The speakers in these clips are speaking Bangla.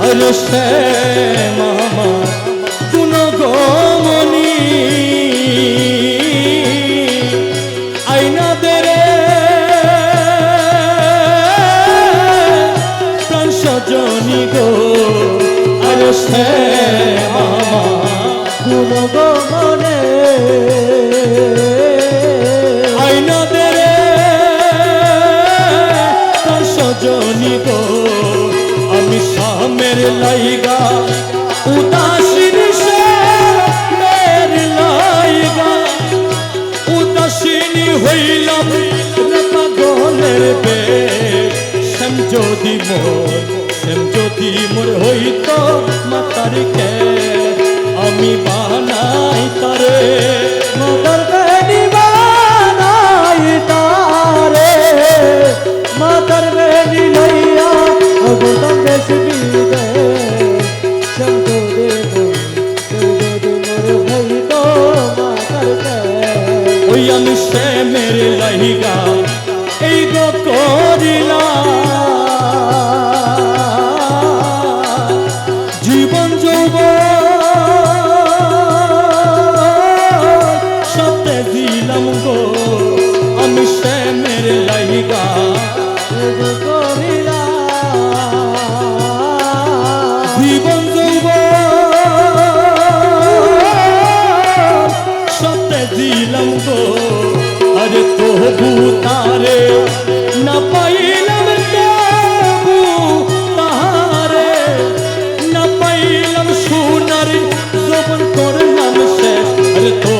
আরও সে মামা কোন গমনি আইনা দেরে সজনী গো সে মোর প্রেম যদি মোর হইত, মাতার কে? আমি বানাই তারে মাতার বেনি বানাই তারে। মাতার বেনি লইয়া অবদান বেশি দে চন্দ্র দেব চন্দ্র দেব মোর আমি সে মেরে লাইগা, এই গো করিলা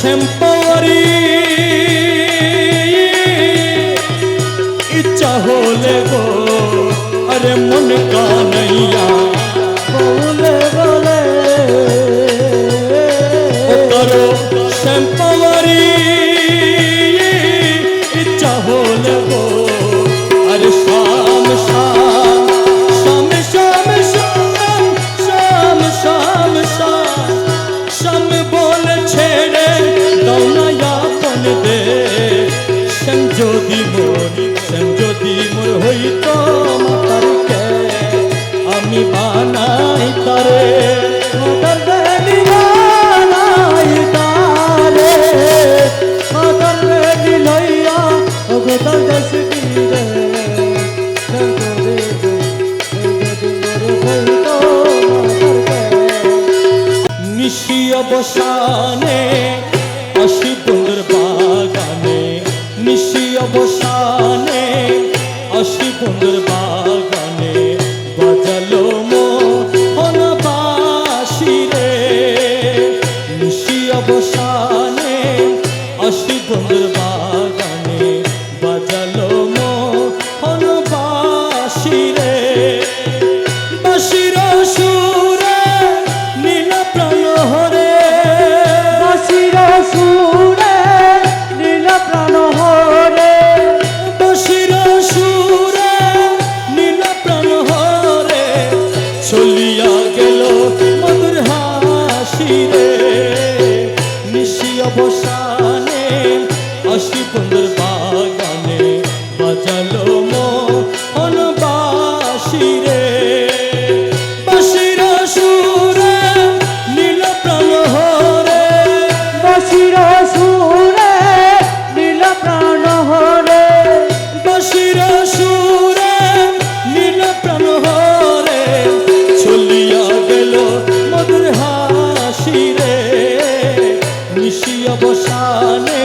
শ্যাম্পারি ইচ্ছা হলে গো আরে মন কা Chico Grande. বাগানে বাজালো মোহন বাসিরে বাসির সুরে নীল প্রাণ হরে। বাসির সুরে নীল প্রাণ হরে। বাসির সুরে নীল প্রাণ হরে। চলিয়া গেল মধুর হাসিরে নিশি অবসানে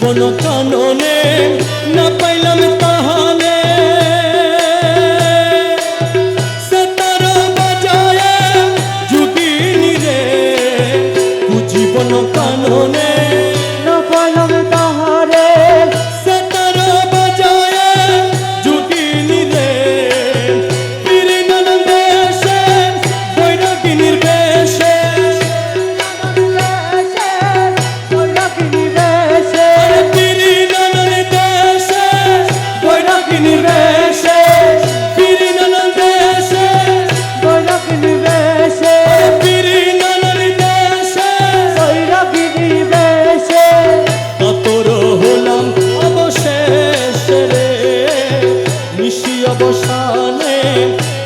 কোনো কাননে না পাইলাম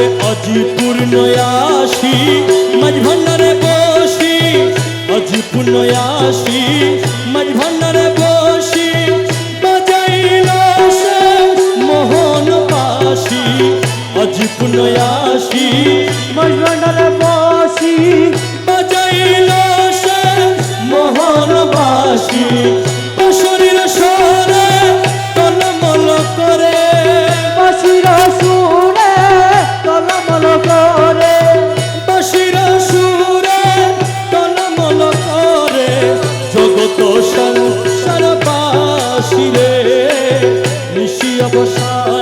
ভান্ডারে অজি পূর্ণ আসি মাঝ ভান্ডারে বসি। অজি পূর্ণ আসি মাঝ ভান্ডারে বসি বাজাইল মোহন পাশি অজি পূর্ণ আসি মাঝ ভান্ডারে বসি। অবসান সারা বাসিরে নিশি অবসান।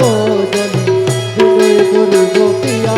ভোজনে বিনয় গুরু গোপিয়া